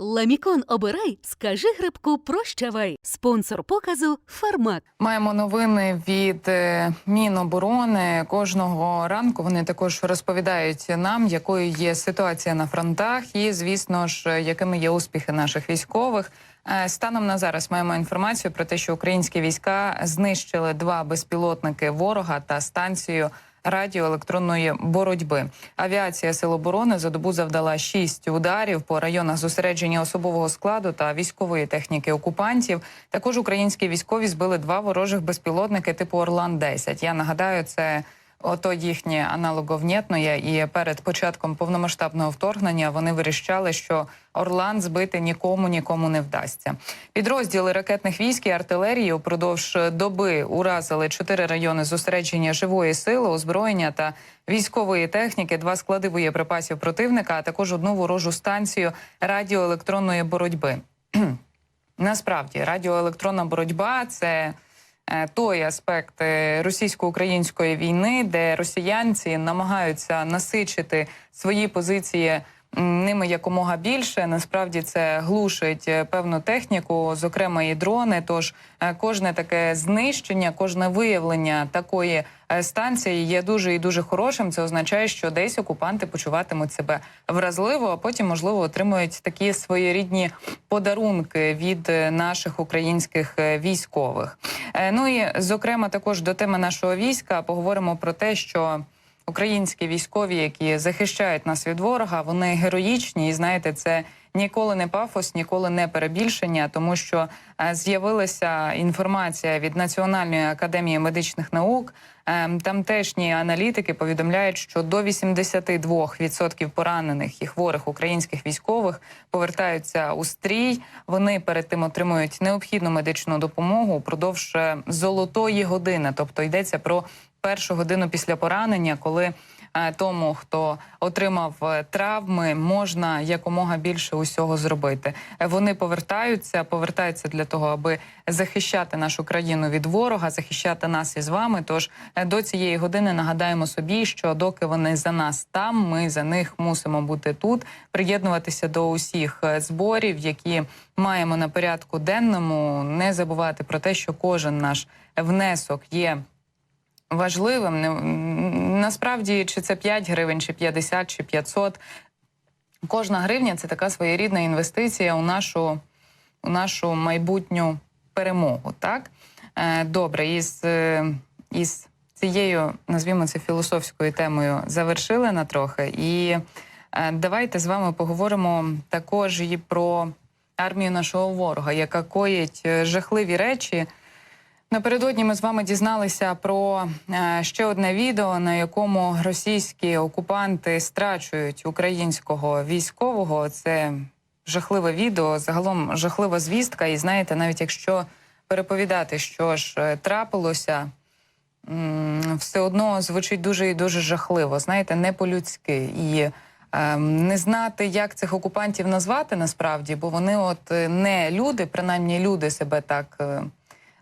Ламікон обирай, скажи грибку прощавай. Спонсор показу Фармак. Маємо новини від е, Міноборони. Кожного ранку вони також розповідають нам, якою є ситуація на фронтах, і звісно ж, якими є успіхи наших військових. Е, Станом на зараз маємо інформацію про те, що українські війська знищили два безпілотники ворога та станцію радіоелектронної боротьби. Авіація Сил оборони за добу завдала шість ударів по районах зосередження особового складу та військової техніки окупантів. Також українські військові збили два ворожих безпілотники типу Орлан 10 Я нагадаю, це. Ото їхнє аналоговнєтноє, і перед початком повномасштабного вторгнення вони вирішали, що Орлан збити нікому нікому не вдасться. Підрозділи ракетних військ і артилерії упродовж доби уразили чотири райони зосередження живої сили, озброєння та військової техніки, два склади боєприпасів противника, а також одну ворожу станцію радіоелектронної боротьби. Насправді радіоелектронна боротьба це той аспект е, російсько-української війни, де росіянці намагаються насичити свої позиції ними якомога більше. Насправді це глушить е, певну техніку, зокрема і дрони. Тож е, кожне таке знищення, кожне виявлення такої е, станції є дуже і дуже хорошим. Це означає, що десь окупанти почуватимуть себе вразливо, а потім можливо отримують такі своєрідні подарунки від наших українських військових. Ну і зокрема, також до теми нашого війська поговоримо про те, що українські військові, які захищають нас від ворога, вони героїчні, і знаєте, це. Ніколи не пафос, ніколи не перебільшення, тому що е, з'явилася інформація від Національної академії медичних наук. Ем, Тамтешні аналітики повідомляють, що до 82% поранених і хворих українських військових повертаються у стрій. Вони перед тим отримують необхідну медичну допомогу упродовж е, золотої години, тобто йдеться про першу годину після поранення, коли е, тому, хто отримав е, травми, можна якомога більше усього зробити. Е, Вони повертаються, повертаються для того, аби захищати нашу країну від ворога, захищати нас із вами. Тож е, до цієї години нагадаємо собі, що доки вони за нас там, ми за них мусимо бути тут, приєднуватися до усіх е, зборів, які маємо на порядку денному. Не забувати про те, що кожен наш внесок є важливим. Насправді, чи це 5 гривень, чи 50, чи 500. Кожна гривня це така своєрідна інвестиція у нашу, у нашу майбутню перемогу. Так? Е, Добре, із, е, із цією, назвімо це філософською темою, завершили на трохи. І е, давайте з вами поговоримо також і про армію нашого ворога, яка коїть жахливі речі. Напередодні ми з вами дізналися про е, ще одне відео, на якому російські окупанти страчують українського військового. Це жахливе відео, загалом жахлива звістка. І знаєте, навіть якщо переповідати, що ж е, трапилося, все одно звучить дуже і дуже жахливо. Знаєте, не по-людськи і. ем, Не знати, як цих окупантів назвати насправді, бо вони, от е, не люди, принаймні люди себе так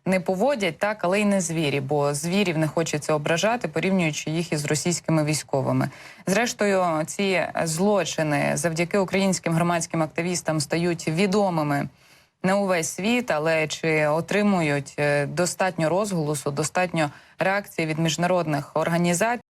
не поводять, так, але й не звірі, бо звірів не хочеться ображати, порівнюючи їх із російськими військовими. Зрештою, ці злочини завдяки українським громадським активістам стають відомими Не увесь світ, але чи отримують е, достатньо розголосу, достатньо реакції від міжнародних організацій?